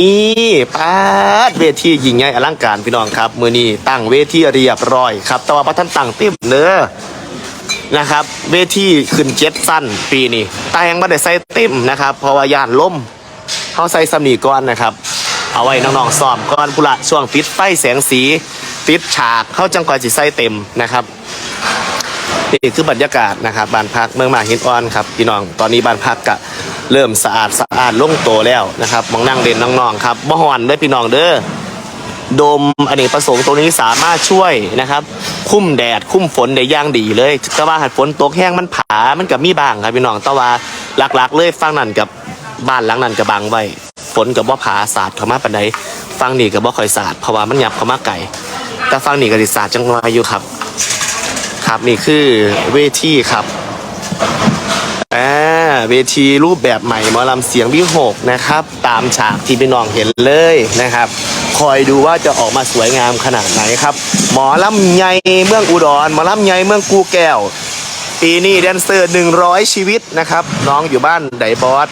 นี่ป้าดเวทียิงใหญ่อลังการพี่น้องครับ มือนี้ตั้งเวทีเรียบร้อยครับ แต่ว่าพระท่านตั้งเต็มเนื้อนะครับ เวทีขึ้นเจ็ดสั้นปีนี้แต่ยังไม่ได้ใส่เต็มนะครับ เพราะว่าย่านล่มเขาใส่สำนีก้อนนะครับ เอาไว้น้องๆซ้อมก้อนพุละช่วงปิดไฟแสงสีปิดฉากเข้าจังก่อนสิใส่เต็มนะครับ นี่คือบรรยากาศนะครับบ้านพักเมืองมาหินอ่อนครับพี่น้องตอนนี้บ้านพักก็เริ่มสะอาดสะอาดล่งโตแล้วนะครับมองนั่งเด่นน้องๆครับบ่หอนเด้พี่น้องเด้อโดมอเนกประสงค์ตรงนี้สามารถช่วยนะครับ คุ้มแดดคุ้มฝนได้ย่างดีเลยแต่ว่าหากฝนตกแห้งมันผามันกับมีบางครับพี่น้องแต่ว่าหลักๆ เลยฟังนั่นกับบ้านหลังนั้นกับบางไว้ฝนกับว่าผาสาดเข้ามาปานใดฟังนี่กับว่าคอยสาดเพราะว่ามันหยับเข้ามาไกลแต่ฟังนี่ก็สิสาดจังหวะอยู่ครับ ครับ นี่คือเวทีครับอ่าเวทีรูปแบบใหม่หมอลำเสียงวิหกนะครับ ตามฉากที่พี่น้องเห็นเลยนะครับ คอยดูว่าจะออกมาสวยงามขนาดไหนครับ หมอลำใหญ่เมืองอุดร หมอลำใหญ่เมืองกูแก้ว ปีนี้แดนเซอร์ 100 ชีวิตนะครับ น้องอยู่บ้านไดบอส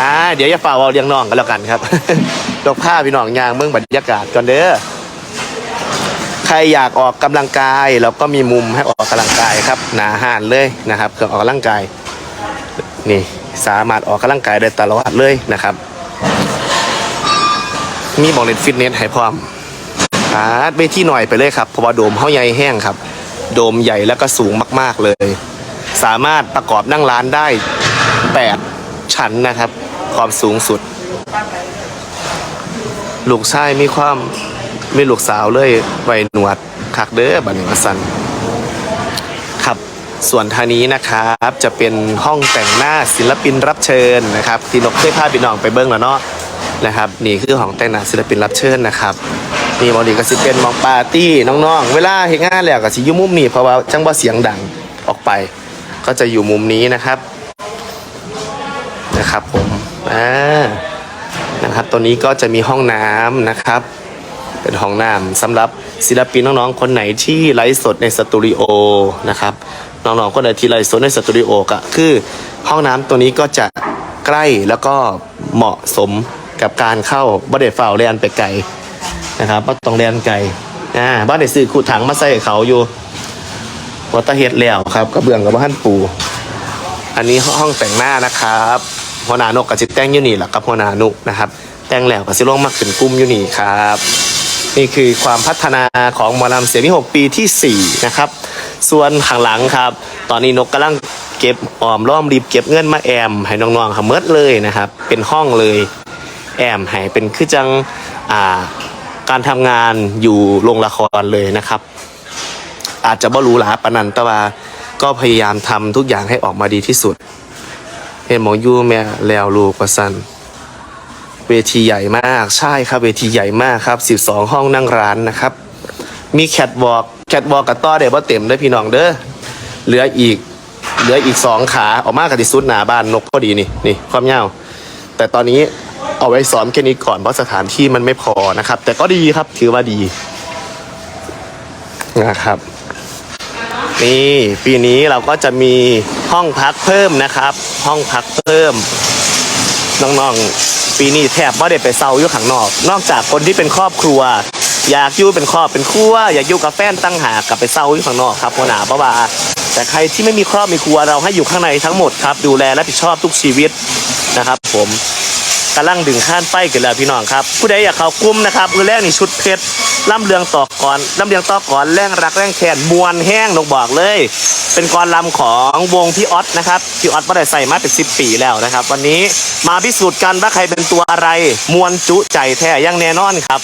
อ่าเดี๋ยวจะฝ่ากเอาเลี้ยงน้องกันแล้วกันครับดกผ้าพี่น้องยางเมืองบรรยากาศก่อนเด้อ ใครอยากออกกำลังกายเราก็มีมุมให้ออกกำลังกายครับหนาห่านเลยนะครับเครื่องออกกำลังกายนี่สามารถออกกำลังกายได้ตลอดเลยนะครับ มีบอกเล่นฟิตเนสให้พร้อมอาเวทีหน่อยไปเลยครับเพราะว่าโดมเขาใหญ่แห้งครับ โดมใหญ่แล้วก็สูงมากๆเลย สามารถประกอบนั่งร้านได้ 8 ชั้นนะครับ ความสูงสุด ลูกชายมีความ มีลูกสาวเลยไว้หนวดคักเด้อบัดนี้มาสันครับส่วนทางนี้นะครับจะเป็นห้องแต่งหน้าศิลปินรับเชิญนะครับที่นกเคยพาพี่น้องไปเบิ้งแล้วเนาะนะครับนี่คือห้องแต่งหน้าศิลปินรับเชิญนะครับนี่มอดีก็สิเป็นมองปาร์ตี้น้องๆ เวลาเฮ็ดงานแล้วก็สิอยู่มุมนี้เพราะว่าจังบ่เสียงดังออกไป ก็จะอยู่มุมนี้นะครับนะครับผมอ่านะครับตัวนี้ก็จะมีห้องน้ำนะครับ เป็นห้องน้ำสำหรับศิลปินน้องๆคนไหนที่ไลฟ์สดในสตูดิโอนะครับน้องๆคนไหนที่ไลฟ์สดในสตูดิโอก็คือห้องน้ำตัวนี้ก็จะใกล้แล้วก็เหมาะสมกับการเข้าบ่ได้ฝ่าวเรียนไปไกลนะครับบ่ต้องเรียนไกลอ่าบ้านได้ซื้อขูดถังมาใส่เขาอยู่วัตเฮ็ดแล้วครับกระเบื้องกับบ้านปู อันนี้ห้องแต่งหน้านะครับหัวหน้านกกับจิตแต่งยูนี่แหละกับหัวหน้านุนะครับแต่งแล้วกับสิลงมาขึ้นกลุ่มยูนี่ครับ นี่คือความพัฒนาของหมอลำเสียงที่6ปีที่ 4 นะครับ ส่วนข้างหลังครับ ตอนนี้นกกำลังเก็บออมร่อมรีบเก็บเงินมาแอม ให้น้องๆค่ะเมิดเลยนะครับ เป็นห้องเลยแอมให้เป็นคือจังอ่าการทำงานอยู่โรงละครเลยนะครับ อาจจะบ่รูหราปนันตว่าก็พยายามทำทุกอย่างให้ออกมาดีที่สุด เห็นหมอยูแม่แล้วลูกประสัน เวทีใหญ่มากใช่ครับเวทีใหญ่มากครับ 12 ห้องนั่งร้านนะครับ มีแคทวอล์กแคทวอล์กกับต่อเดี๋ยวว่าเต็มเด้พี่น้องเด้อเหลืออีกเหลืออีกสองขาออกมากกับทีสุดหนาบ้านนกพอดีนี่นี่ความยาวแต่ตอนนี้เอาไว้ซ้อมแค่นี้ก่อนเพราะสถานที่มันไม่พอนะครับ แต่ก็ดีครับถือว่าดีนะครับนี่ปีนี้เราก็จะมีห้องพักเพิ่มนะครับ ห้องพักเพิ่ม น้องๆ ปีนี้แทบว่าได้ไปเซาอยู่ข้างนอก นอกจากคนที่เป็นครอบครัว อยากอยู่เป็นครอบเป็นครัว อยากอยู่กับแฟนตั้งหากกลับไปเซาอยู่ข้างนอกครับหัวหน้าเพราะว่าแต่ใครที่ไม่มีครอบมีครัวเราให้อยู่ข้างในทั้งหมดครับ ดูแลและรับผิดชอบทุกชีวิตนะครับ ผม กำลังดึงข้านไปกันแล้วพี่น้องครับ ผู้ใดอยากเข้ากลุ้มนะครับมือแรกนี่ชุดเพชรล่ำเรืองต่อก่อนล่ำเรืองต่อก่อนแรงรักแรงแขนมวนแห้งนกบอกเลย เป็นกรลำของวงพี่ออสนะครับพี่ออสไม่ได้ใส่มาเป็นสิบปีแล้วนะครับ วันนี้มาพิสูจน์กันว่าใครเป็นตัวอะไรมวนจุใจแท้ยังแน่นอนครับ